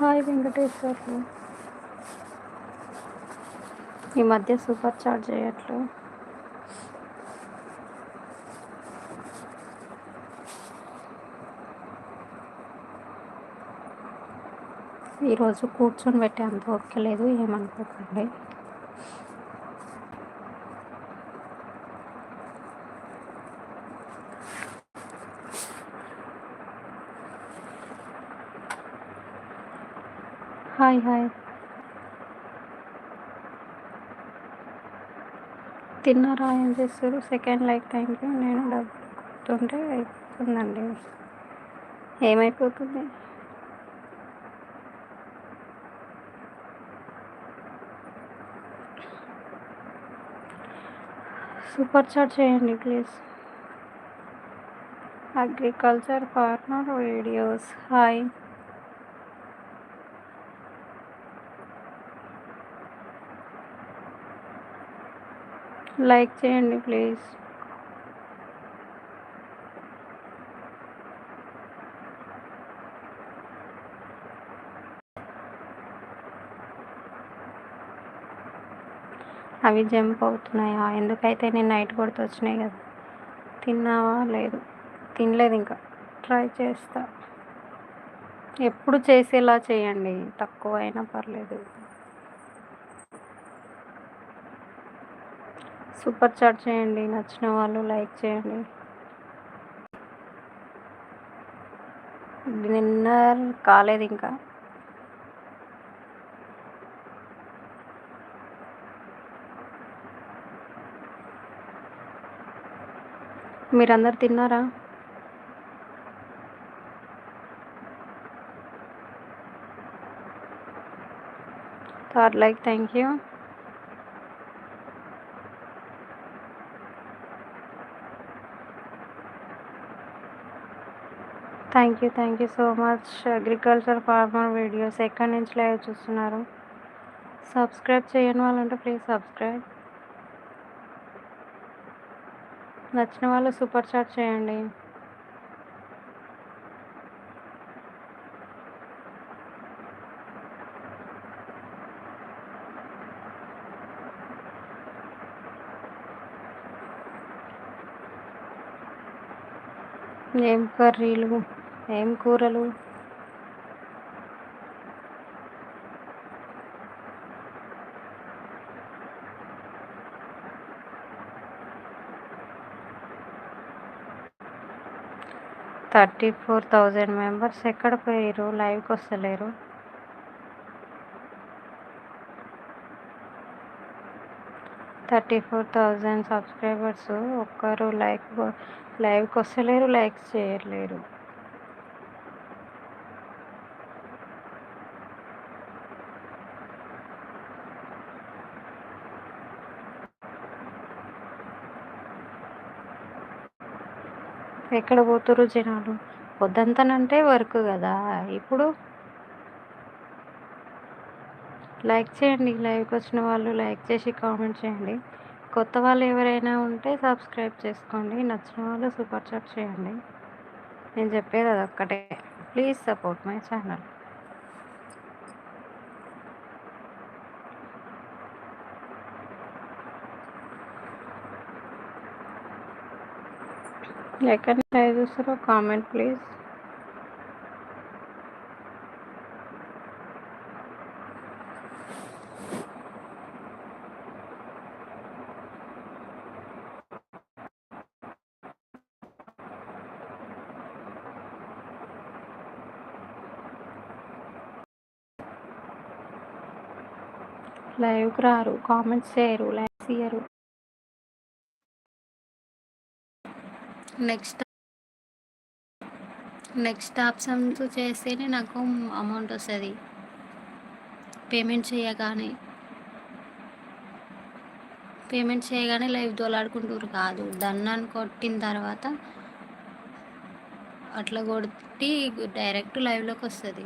Hi Venkateswarlu ఈ మధ్య super charge చేయట్లు ఈరోజు కూర్చొని పెట్టే అంత ఓపిక లేదు ఏమనుకోకండి. Hi hi. తిన్నారా? ఏం చేస్తారు? Second like thank you. నేను డబ్బులు కొడుతుంటే అయిపోతుందండి. ఏమైపోతుంది? సూపర్ చాట్ చేయండి please. Agriculture farmer videos. Hi. Like చేయండి ప్లీజ్. అవి జంప్ అవుతున్నాయా? ఎందుకైతే నేను నైట్ కొడుతూ వచ్చినాయి కదా. తిన్నావా? లేదు. తినలేదు ఇంకా. ట్రై చేస్తా. ఎప్పుడు చేసేలా చేయండి. తక్కువ అయినా పర్లేదు. సూపర్ చాట్ చేయండి నచ్చిన వాళ్ళు లైక్ చేయండి. డిన్నర్ కాలేదు ఇంకా. మీరందరు తిన్నారా? Third like thank you. Thank you thank you so much agriculture farmer videos ఎక్కడి నుంచి లైవ్ చూస్తున్నారు? సబ్స్క్రైబ్ చేయని వాళ్ళంటే ప్లీజ్ సబ్స్క్రైబ్ నచ్చిన వాళ్ళు సూపర్ చాట్ చేయండి. ఏం కర్రీలు? ఏం కూరలు? థర్టీ ఫోర్ థౌజండ్ మెంబర్స్ ఎక్కడ పోయారు లైవ్కి వస్తలేరు. థర్టీ ఫోర్ థౌజండ్ సబ్స్క్రైబర్స్ ఒక్కరు లైక్ లైవ్కి వస్తలేరు లైక్స్ చేయలేరు ఎక్కడ పోతురు జనాలు? వద్దంతనంటే వర్క్ కదా? ఇప్పుడు లైక్ చేయండి. లైవ్కి వచ్చిన వాళ్ళు లైక్ చేసి కామెంట్ చేయండి. కొత్త వాళ్ళు ఎవరైనా ఉంటే సబ్స్క్రైబ్ చేసుకోండి. నచ్చిన వాళ్ళు సూపర్ చాట్ చేయండి. నేను చెప్పేది అది ఒక్కటే. Please support my channel. ఎక్కడ లైవ్ చూస్తారో కామెంట్ ప్లీజ్. లైవ్కి రారు కామెంట్స్ చేయరు లైక్స్ ఇయ్యరు నెక్స్ట్ నెక్స్ట్ ఆప్షన్స్ చేస్తేనే నాకు అమౌంట్ వస్తుంది. పేమెంట్ చేయగానే పేమెంట్ చేయగానే లైవ్ దోలాడుకుంటారు కాదు. దన్నాన్ని అని కొట్టిన తర్వాత అట్లా కొట్టి డైరెక్ట్ లైవ్లోకి వస్తుంది.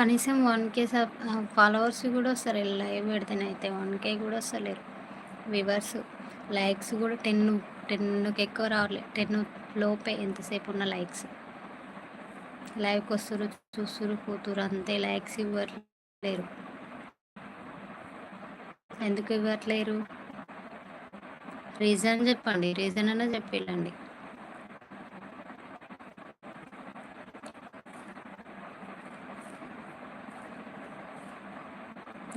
కనీసం వన్ కే సబ్ ఫాలోవర్స్ కూడా వస్తారు లైవ్ పెడితేనైతే వన్ కే కూడా వస్తలేరు. వివర్స్ లైక్స్ కూడా టెన్ టెన్కి ఎక్కువ రావట్లేదు టెన్ లోపే ఎంతసేపు ఉన్న లైక్స్ లైవ్కి వస్తారు చూస్తారు పోతురు అంతే. లైక్స్ ఇవ్వట్లేరు. ఎందుకు ఇవ్వట్లేరు? రీజన్ చెప్పండి. రీజన్ అన్నా చెప్పేళ్ళండి.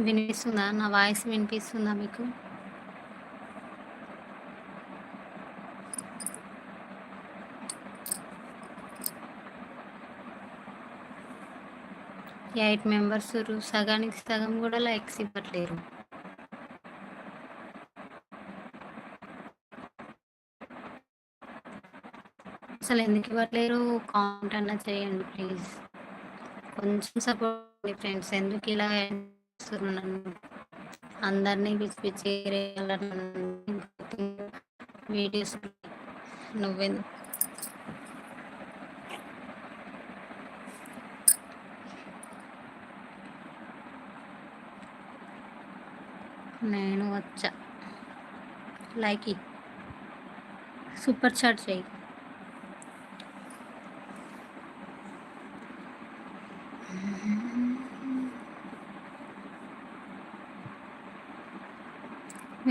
వినిపిస్తుందా? నా వాయిస్ వినిపిస్తుందా మీకు? ఎయిట్ మెంబర్స్ సగానికి సగం కూడా లైక్స్ ఇవ్వట్లేరు. అసలు ఎందుకు ఇవ్వట్లేరు? కామెంట్ అన్నా చేయండి ప్లీజ్. కొంచెం సపోర్ట్ ఫ్రెండ్స్. ఎందుకు ఇలా నన్ను అందరినీ పిచ్చి పిచ్చి వీడియోస్ నువ్వెందుకు? నేను వచ్చా. లైక్ సూపర్ చాట్ చేయి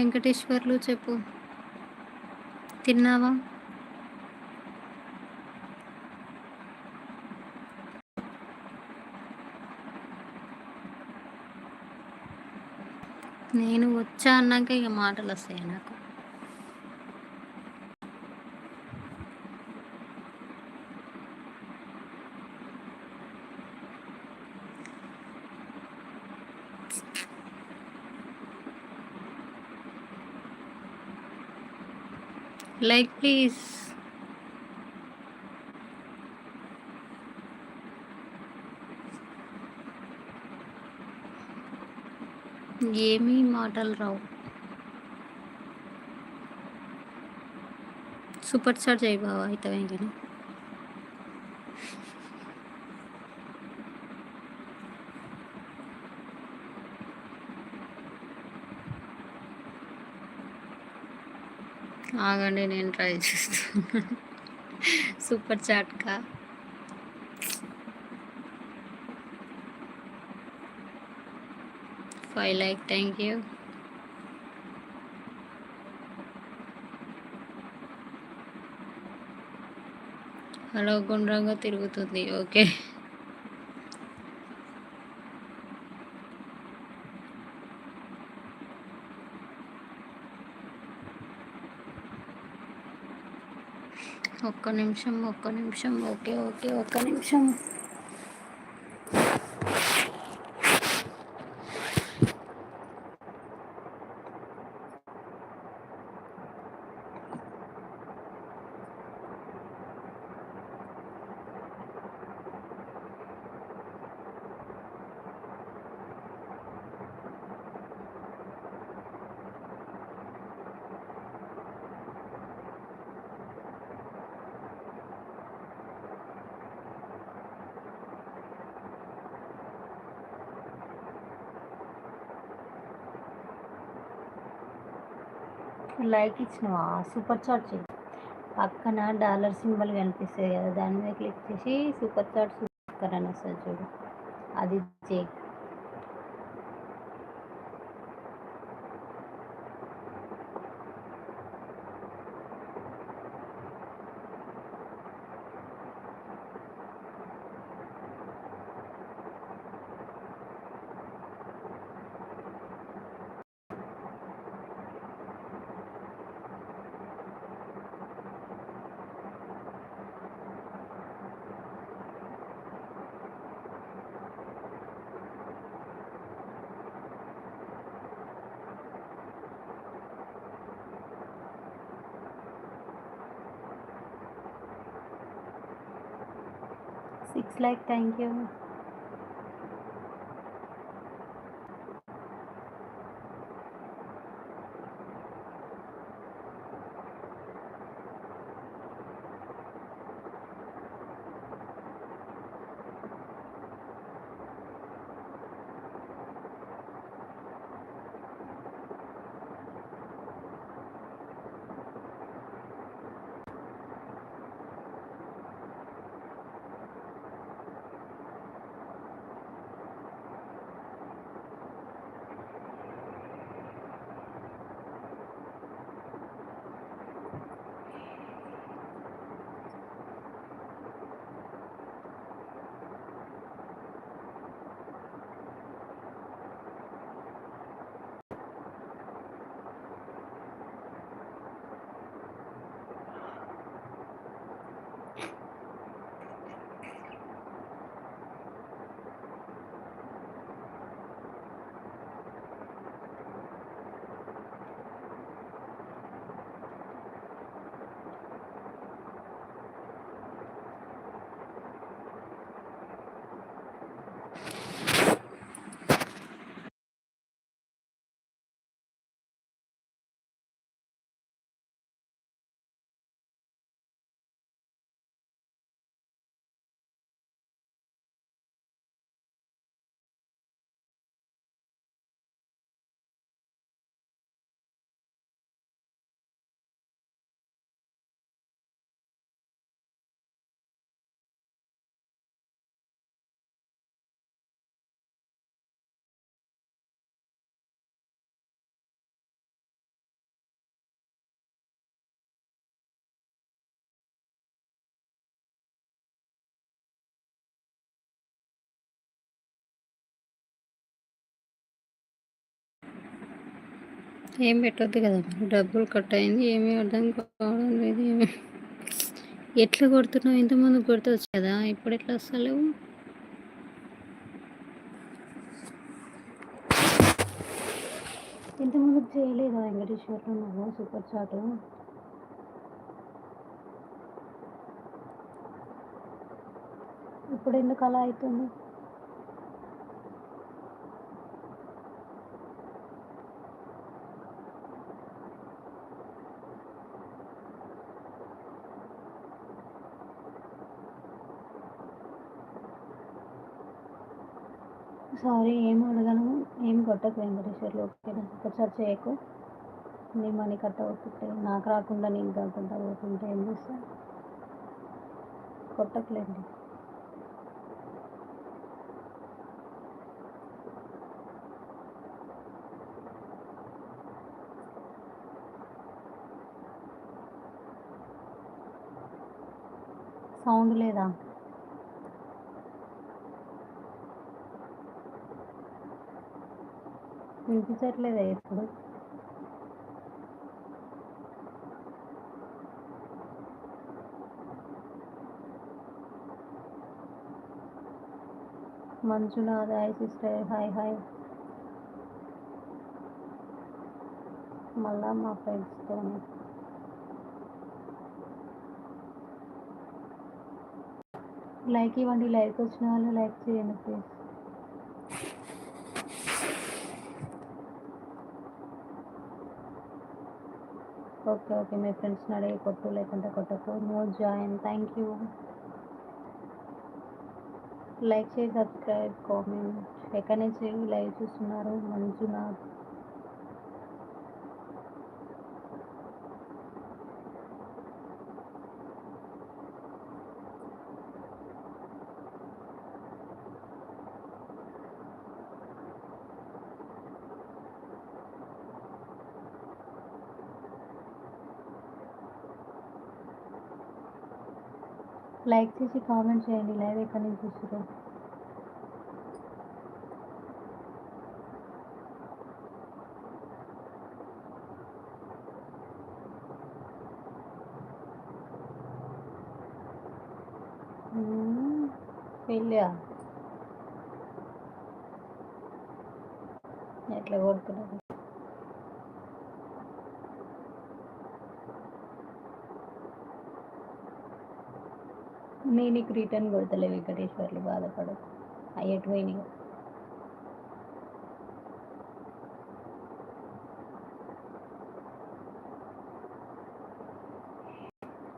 వెంకటేశ్వర్లు చెప్పు. తిన్నావా? నేను వచ్చా అన్నాక ఇక మాటలు వస్తాయి నాకు. లైక్ ప్లీజ్ ఏమీ మాటలు రావు. సూపర్ చార్జ్ అయ్యి బావా అయితే కానీ ఆగండి నేను ట్రై చేస్తున్నాను super చాట్గా five like thank you hello గుండ్రంగా తిరుగుతుంది ఓకే ఒక్క నిమిషం ఒక్క నిమిషం ఓకే ఓకే ఒక్క నిమిషం. లైక్ ఇచ్చినావా? సూపర్ చాట్ చేయి పక్కన డాలర్ సింబల్ కనిపిస్తుంది కదా దాని మీద క్లిక్ చేసి సూపర్ చాట్ సూపర్ అని వస్తుంది చూడు. అది చేయి సిక్స్ లైక్ థ్యాంక్ యూ ఏం పెట్టొద్దు కదా. డబ్బులు కట్ అయింది ఏమీ అర్థం కావడం లేదు ఏమి. ఎట్లా కొడుతున్నావు? ఇంతమంది కొడుతుంది కదా. ఇప్పుడు ఎట్లా వస్తలేవు? ఇంతమందికి చేయలేదా వెంకటేశ్వర్లో నువ్వు సూపర్ చాటు ఇప్పుడు ఎందుకు అలా అవుతుంది? సారీ ఏం అడగను. ఏం కొట్టకు వెంకటేశ్వర్లు ఓకేనా ఒకసారి చేయకు. నీ మనీ కట్ అవుతుంటే నాకు రాకుండా నీకు కాకుండా పోతుంటే ఏం చేస్తా కొట్టకులేండి. సౌండ్ లేదా? వినిపించట్లేదా ఎప్పుడు? Manjunath hi sister hi hi. మళ్ళా మా ఫ్రెండ్స్తో లైక్ ఇవ్వండి లైక్ వచ్చిన వాళ్ళు లైక్ చేయండి ప్లీజ్ ఓకే ఓకే. మీ ఫ్రెండ్స్ని అడిగి కొట్టు లేకుంటే కొట్టకు. No join thank you like చేసి సబ్స్క్రైబ్ కామెంట్ ఎక్కడి నుంచి లైవ్ చూస్తున్నారు? మంజునాథ్. లైక్ చేసి కామెంట్ చేయండి లైవ్ ఎక్కడి నుంచి చూస్తున్నారు hmm, పెళ్ళా? ఎట్లా కొడుతున్నారు నేను నీకు రిటర్న్ కొడతలే వెంకటేశ్వర్లు బాధపడకు. అయ్యటు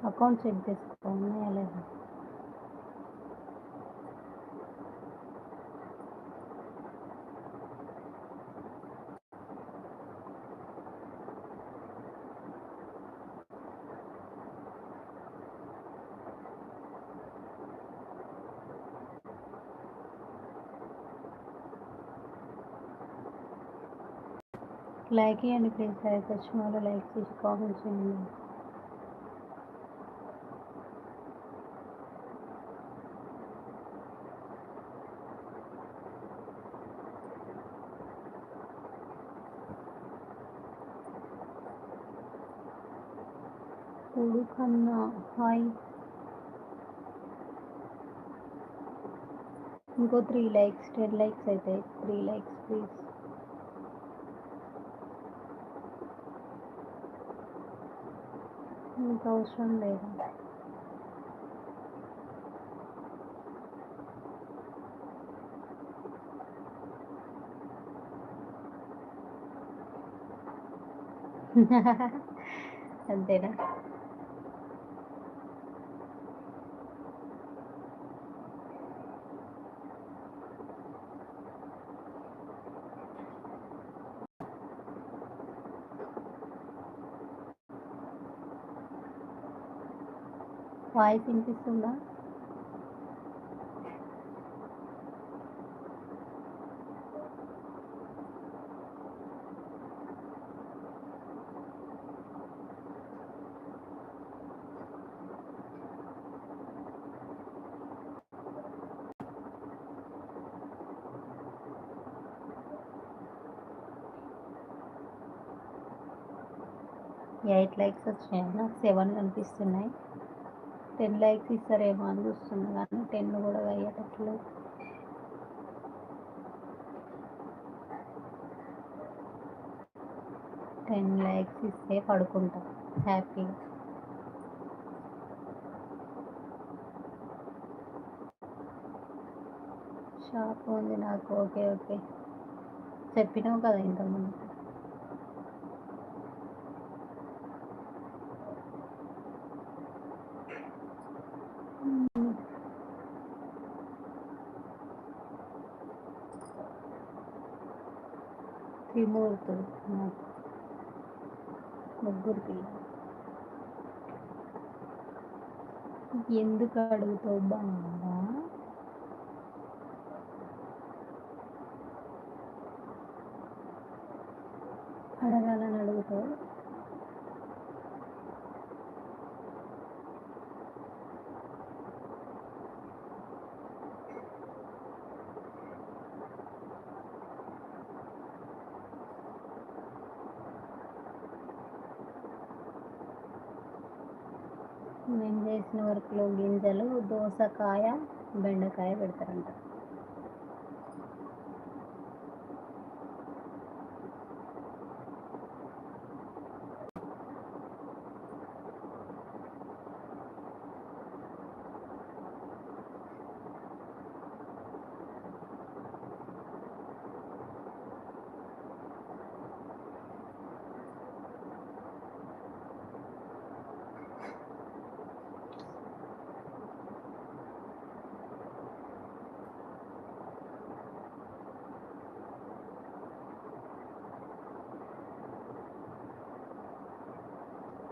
అకౌంట్ చెక్ చేసుకో ఉన్నాయా లేదా? లైక్ ఇవ్వండి ప్లీజ్ లైక్ వచ్చిన వాళ్ళు లైక్ చేసి కామెంట్ చేయండి పుడు కన్నా హాయ్ ఇంకో త్రీ లైక్స్ టెన్ లైక్స్ అయితే త్రీ లైక్స్ ప్లీజ్ మీకు అవసరం లేదు అంతేనా వాయిస్ వినిపిస్తుందా? ఎయిట్ లైక్స్ వచ్చినాయి నాకు సెవెన్ కనిపిస్తున్నాయి. టెన్ లైక్స్ ఇస్తారేమో అని చూస్తున్నా కానీ టెన్ కూడా అయ్యేటట్లు టెన్ లైక్స్ ఇస్తే పడుకుంటా హ్యాపీగా షాప్ ఉంది నాకు ఓకే ఓకే. చెప్పినావు కదా ఇంతకుముందు. త్రిమూర్తులు నాకు. ముగ్గురు పిల్లలు ఎందుకు అడుగుతావు బాగా అడగాలని అడుగుతావు? మేము గింజలు దోసకాయ బెండకాయ పెడతారంట.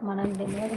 మనం తెలియదు